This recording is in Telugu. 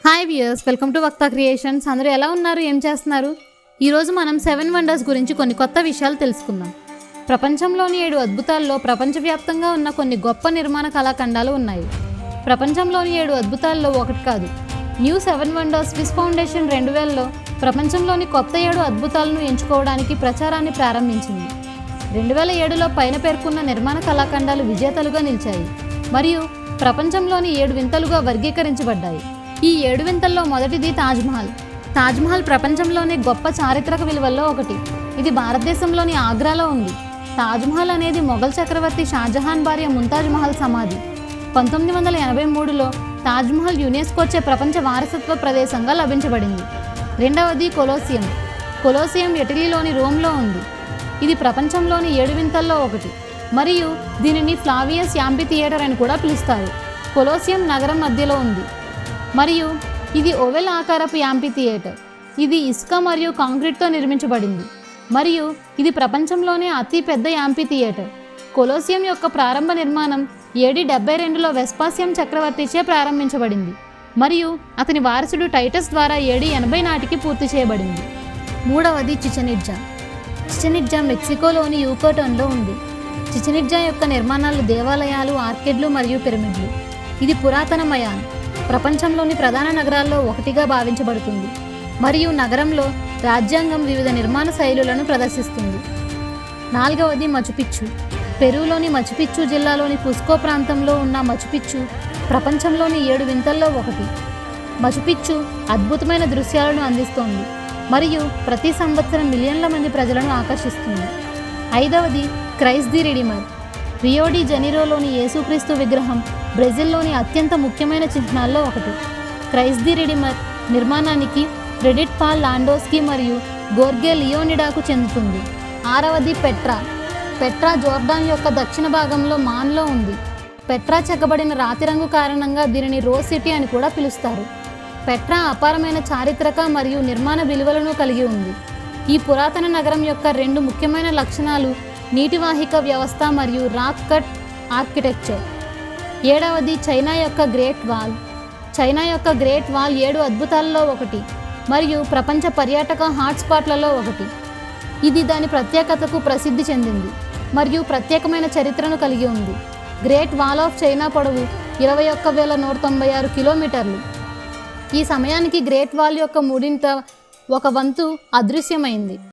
Hi viewers welcome to Vakta Creations అందరూ ఎలా ఉన్నారు? ఏం చేస్తున్నారు? ఈరోజు మనం సెవెన్ వండర్స్ గురించి కొన్ని కొత్త విషయాలు తెలుసుకుందాం. ప్రపంచంలోని ఏడు అద్భుతాల్లో ప్రపంచవ్యాప్తంగా ఉన్న కొన్ని గొప్ప నిర్మాణ కళాఖండాలు ఉన్నాయి. ప్రపంచంలోని ఏడు అద్భుతాల్లో ఒకటి కాదు. New seven wonders Swiss foundation రెండు వేలలో ప్రపంచంలోని కొత్త ఏడు అద్భుతాలను ఎంచుకోవడానికి ప్రచారాన్ని ప్రారంభించింది. రెండు వేల ఏడులో పైన పేర్కొన్న నిర్మాణ కళాఖండాలు విజేతలుగా నిలిచాయి. మరియు ప్రపంచంలోని ఏడు వింతలుగా వర్గీకరించబడ్డాయి. ఈ ఏడు వింతల్లో మొదటిది తాజ్మహల్ తాజ్మహల్ ప్రపంచంలోనే గొప్ప చారిత్రక విలువల్లో ఒకటి. ఇది భారతదేశంలోని ఆగ్రాలో ఉంది. తాజ్మహల్ అనేది మొఘల్ చక్రవర్తి షాజహాన్ భార్య ముంతాజ్ మహల్ సమాధి. పంతొమ్మిది వందల ఎనభై మూడులో తాజ్మహల్ యునెస్కోచే ప్రపంచ వారసత్వ ప్రదేశంగా లభించబడింది. రెండవది కొలోసియం. కొలోసియం ఇటలీలోని రోమ్లో ఉంది. ఇది ప్రపంచంలోని ఏడు వింతల్లో ఒకటి. మరియు దీనిని ఫ్లావియస్ యాంబి థియేటర్ అని కూడా పిలుస్తారు. కొలోసియం నగరం మధ్యలో ఉంది. మరియు ఇది ఓవెల్ ఆకారపు యాంపీ థియేటర్. ఇది ఇసుక మరియు కాంక్రీట్తో నిర్మించబడింది. మరియు ఇది ప్రపంచంలోనే అతి పెద్ద థియేటర్. కొలోసియం యొక్క ప్రారంభ నిర్మాణం ఏడి డెబ్బై రెండులో వెస్పాసియం చక్రవర్తిచే ప్రారంభించబడింది. మరియు అతని వారసుడు టైటస్ ద్వారా ఏడి ఎనభై నాటికి పూర్తి చేయబడింది. మూడవది చిచనిడ్జా. చిచనిడ్జా మెక్సికోలోని యూకోటన్లో ఉంది. చిచనిడ్జా యొక్క నిర్మాణాలు దేవాలయాలు ఆర్కిడ్లు మరియు పిరమిడ్లు. ఇది పురాతన మయాన్ ప్రపంచంలోని ప్రధాన నగరాల్లో ఒకటిగా భావించబడుతుంది. మరియు నగరంలో రాజ్యాంగం వివిధ నిర్మాణ శైలులను ప్రదర్శిస్తుంది. నాలుగవది మచుపిచ్చు. పెరూలోని మచుపిచ్చు జిల్లాలోని పుస్కో ప్రాంతంలో ఉన్న మచుపిచ్చు ప్రపంచంలోని ఏడు వింతల్లో ఒకటి. మచుపిచ్చు అద్భుతమైన దృశ్యాలను అందిస్తోంది. మరియు ప్రతి సంవత్సరం మిలియన్ల మంది ప్రజలను ఆకర్షిస్తుంది. ఐదవది Christ the Redeemer Rio de జనీరోలోని యేసుక్రీస్తు విగ్రహం బ్రెజిల్లోని అత్యంత ముఖ్యమైన చిహ్నాల్లో ఒకటి. క్రైస్ది రిడిమర్ నిర్మాణానికి క్రెడిట్ పాల్ లాండోస్కి మరియు గోర్గే లియోనిడాకు చెందుతుంది. ఆరవది పెట్రా. పెట్రా జోర్డాన్ యొక్క దక్షిణ భాగంలో మాన్లో ఉంది. పెట్రా చెక్కబడిన రాతి రంగు కారణంగా దీనిని రోజ్ సిటీ అని కూడా పిలుస్తారు. పెట్రా అపారమైన చారిత్రక మరియు నిర్మాణ విలువలను కలిగి ఉంది. ఈ పురాతన నగరం యొక్క రెండు ముఖ్యమైన లక్షణాలు నీటివాహిక వ్యవస్థ మరియు రాక్ కట్ ఆర్కిటెక్చర్. ఏడవది చైనా యొక్క గ్రేట్ వాల్. చైనా యొక్క గ్రేట్ వాల్ ఏడు అద్భుతాలలో ఒకటి మరియు ప్రపంచ పర్యాటక హాట్స్పాట్లలో ఒకటి. ఇది దాని ప్రత్యేకతకు ప్రసిద్ధి చెందింది మరియు ప్రత్యేకమైన చరిత్రను కలిగి ఉంది. గ్రేట్ వాల్ ఆఫ్ చైనా పొడవు ఇరవై ఒక్క వేల నూట తొంభై ఆరు కిలోమీటర్లు. ఈ సమయానికి గ్రేట్ వాల్ యొక్క మూడింట ఒక వంతు అదృశ్యమైంది.